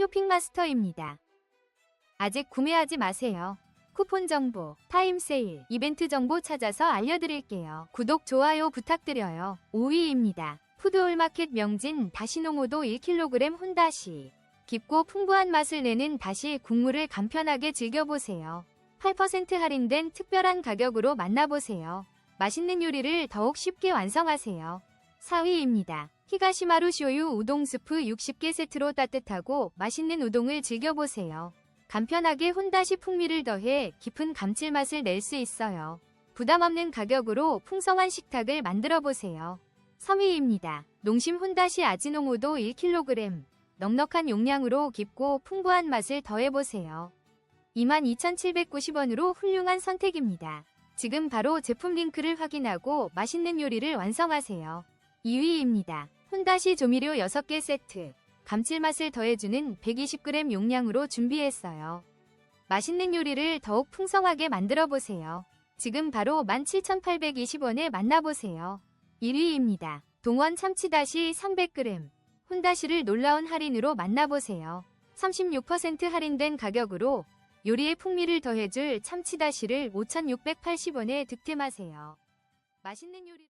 쇼핑마스터입니다. 아직 구매하지 마세요. 쿠폰 정보, 타임 세일, 이벤트 정보 찾아서 알려드릴게요. 구독, 좋아요 부탁드려요. 5위입니다. 푸드올마켓 명진 다시농오도 1kg 혼다시. 깊고 풍부한 맛을 내는 다시 국물을 간편하게 즐겨보세요. 8% 할인된 특별한 가격으로 만나보세요. 맛있는 요리를 더욱 쉽게 완성하세요. 4위입니다. 히가시마루 쇼유 우동 스프 60개 세트로 따뜻하고 맛있는 우동을 즐겨보세요. 간편하게 혼다시 풍미를 더해 깊은 감칠맛을 낼 수 있어요. 부담 없는 가격으로 풍성한 식탁을 만들어 보세요. 3위입니다. 농심 혼다시 아지농오도 1kg. 넉넉한 용량으로 깊고 풍부한 맛을 더해보세요. 22,790원으로 훌륭한 선택입니다. 지금 바로 제품 링크를 확인하고 맛있는 요리를 완성하세요. 2위입니다. 혼다시 조미료 6개 세트. 감칠맛을 더해주는 120g 용량으로 준비했어요. 맛있는 요리를 더욱 풍성하게 만들어 보세요. 지금 바로 17,820원에 만나보세요. 1위입니다. 동원 참치다시 300g. 혼다시를 놀라운 할인으로 만나보세요. 36% 할인된 가격으로 요리의 풍미를 더해줄 참치다시를 5,680원에 득템하세요. 맛있는 요리